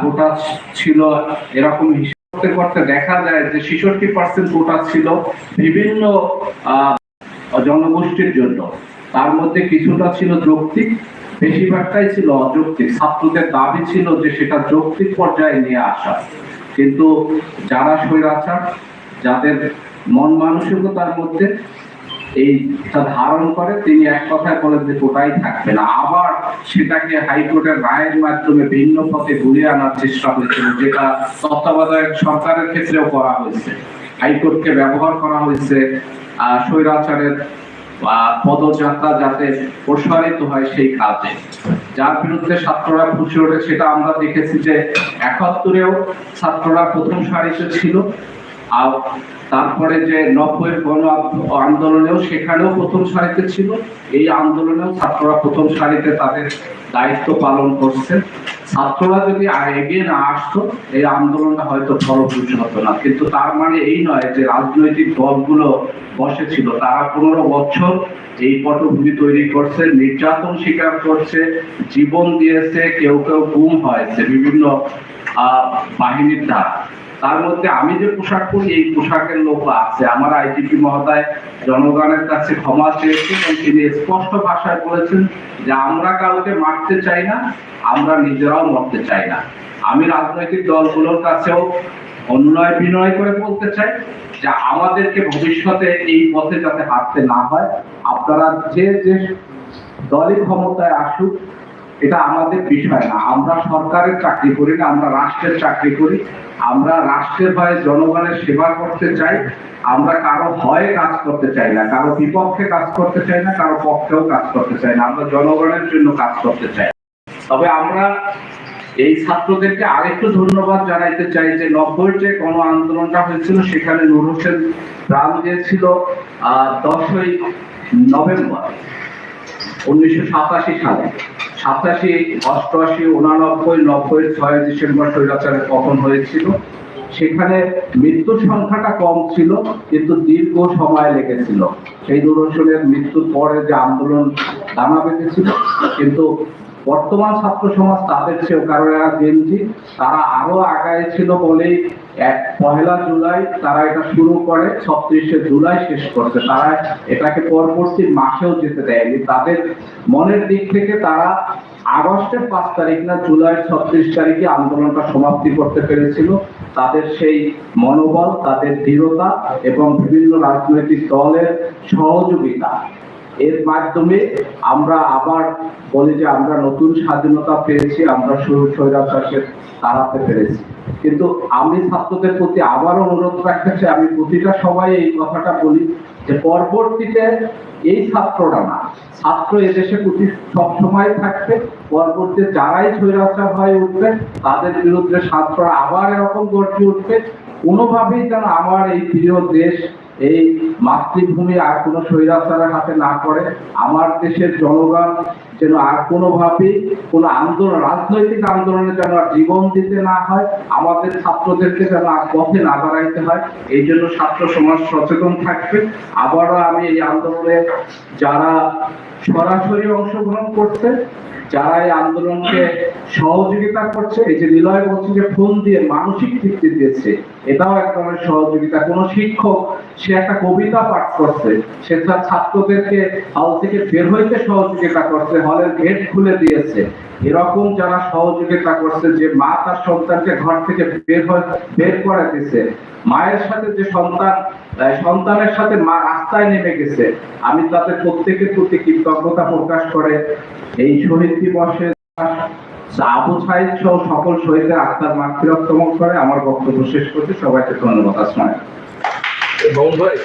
কোটা ছিল এরকম হিসাব করতে করতে দেখা যায় যে ছেষট্টি পার্সেন্ট কোটা ছিল বিভিন্ন জনগোষ্ঠীর জন্য। তার মধ্যে কিছুটা ছিল যৌক্তিক, বেশিরভাগটাই ছিল অযৌক্তিক। ছাত্রদের দাবি ছিল যে সেটা যৌক্তিক পর্যায়ে নিয়ে আসা। কিন্তু যারা স্বৈরাচার, যাদের মন মানসিকতার মধ্যে এইটা ধারণ করে তিনি এক কথায় বলেন যে কোটাই থাকবে না। আবার সেটাকে হাইকোর্টের রায়ের মাধ্যমে ভিন্ন পথে ঘুরিয়ে আনার চেষ্টা হয়েছিল যেটা তত্ত্বাবধায়ক সরকারের ক্ষেত্রেও করা হয়েছে। হাইকোর্টকে ব্যবহার করা হয়েছে আহ, স্বৈরাচারের পদযাত্রা যাতে প্রসারিত হয় সেই কাজে। যার বিরুদ্ধে ছাত্ররা ফুসে ওঠে সেটা আমরা দেখেছি যে একাত্তরেও ছাত্ররা প্রথম সারিতে ছিল। আর তারপরে যে নব্বই গণ আন্দোলনেও সেখানেও প্রথম সারিতে ছিল। এই আন্দোলনেও ছাত্ররা প্রথম সারিতে তাদের দায়িত্ব পালন করছে। ছাত্ররা যদি এগিয়ে না আসতো এই আন্দোলনটা হয়তো ফলপ্রসূ হতো না। কিন্তু তার মানে এই নয় যে রাজনৈতিক দলগুলো বসেছিল। তারা পনেরো বছর এই পটভূমি তৈরি করছে নির্যাতন স্বীকার করছে জীবন দিয়েছে কেউ কেউ গুম হয়েছে। বিভিন্ন আহ, বাহিনীর দ্বারা। তার মধ্যে আমি যে পোশাক পরি, এই পোশাকের লোক আছে। আমার আইজিপি মহোদয় জনগণের কাছে ক্ষমা চেয়েছেন এবং তিনি স্পষ্ট ভাষায় বলেছেন যে আমরা কাউকে মারতে চাই না, আমরা নিজেরাও মরতে চাই না। আমি রাজনৈতিক দলগুলোর কাছেও অন্যায় বিনয় করে বলতে চাই যে আমাদেরকে ভবিষ্যতে এই পথে যাতে হাঁটতে না হয়। আপনারা যে যে দলই ক্ষমতায় আসুক এটা আমাদের বিষয় না। আমরা সরকারের চাকরি করি না, আমরা রাষ্ট্রের চাকরি করি। আমরা রাষ্ট্রের হয়ে জনগণের সেবা করতে চাই। আমরা কারও ভয়ে কাজ করতে চাই না, কারও বিপক্ষে কাজ করতে চাই না, কারও পক্ষেও কাজ করতে চাই না। আমরা জনগণের জন্য কাজ করতে চাই। তবে আমরা এই ছাত্রদেরকে আরেকটু ধন্যবাদ জানাইতে চাই যে নব্বই যে গণ আন্দোলনটা হয়েছিল, সেখানে নূর হোসেন প্রাণ দিয়েছিল আহ, দশই নভেম্বর উনিশশো সাতাশি সালে। সাতাশি, অষ্টআশি, উনানব্বই, নব্বই, ছয় ডিসেম্বর স্বৈরাচারে পতন হয়েছিল। সেখানে মৃত্যুর সংখ্যাটা কম ছিল, কিন্তু দীর্ঘ সময় লেগেছিল। সেই দূরদর্শনের মৃত্যুর পরে যে আন্দোলন দানা বেঁধেছিল, কিন্তু বর্তমান ছাত্র সমাজ তাদের চেয়েও কারণ এরা গেঞ্জি তারা আরও আগায় ছিল বলেই এক পহেলা জুলাই তারা এটা শুরু করে, ছত্রিশে জুলাই শেষ করছে। তারা এটাকে পরবর্তী মাসেও যেতে দেয়নি। তাদের মনের দিক থেকে তারা আগস্টের পাঁচ তারিখ না, জুলাই ছত্রিশ তারিখে আন্দোলনটা সমাপ্তি করতে পেরেছিল। তাদের সেই মনোবল, তাদের দৃঢ়তা এবং বিভিন্ন রাজনৈতিক দলের সহযোগিতা এর মাধ্যমে আমরা আবার বলি যে আমরা নতুন স্বাধীনতা পেয়েছি, আমরা শুরু স্বৈরাচারকে তাড়াতে পেরেছি। কিন্তু আমি ছাত্রদের প্রতি আবারও অনুরোধ রাখতে চাই, আমি প্রতিটা সবাই এই কথাটা বলি যে পরবর্তীতে এই ছাত্ররা না, ছাত্র এদেশে প্রতি সবসময় থাকবে, পরবর্তীতে যারাই স্বৈরাচার হয়ে উঠবে, তাদের বিরুদ্ধে ছাত্ররা আবার এরকম গর্জে উঠবে কোনোভাবেই যেন আমার এই প্রিয় দেশ এই মাতৃভূমি আর কোনো স্বৈরাচারের হাতে না পড়ে আমার দেশের জনগণ যেন আর কোনোভাবেই কোনো আন্দোলন, রাজনৈতিক আন্দোলনে যেন আর জীবন দিতে না হয়, আমাদের ছাত্রদেরকে যেন আর পথে না দাঁড়াইতে হয়, এই জন্য ছাত্র সমাজ সচেতন থাকবে। আবারও আমি এই আন্দোলনে যারা সরাসরি অংশগ্রহণ করছে, যারা এই আন্দোলনকে সহযোগিতা করছে, এই যে নিলয় বলছে যে ফোন দিয়ে মানসিক তৃপ্তি দিয়েছে, এটাও এক ধরনের সহযোগিতা। কোন শিক্ষক, সে একটা কবিতা পাঠ করছে, সে তার ছাত্রদেরকে হল থেকে বের হইতে সহযোগিতা করছে, হলের গেট খুলে দিয়েছে। এরকম যারা সহযোগিতা করছে, যে মা তার সন্তানকে ঘর থেকে বের বের করে দিছে মায়ের সাথে যে সন্তান সন্তানের সাথে মা রাস্তায় নেমে গেছে, আমি তাদের প্রত্যেকের প্রতি কৃতজ্ঞতা প্রকাশ করে, এই শহীদ দিবসে সকল শহীদের আত্মার মাতৃরক তমক করে আমার বক্তব্য শেষ করছি। সবাইকে ধন্যবাদ। আসমান বন্ধ ভাই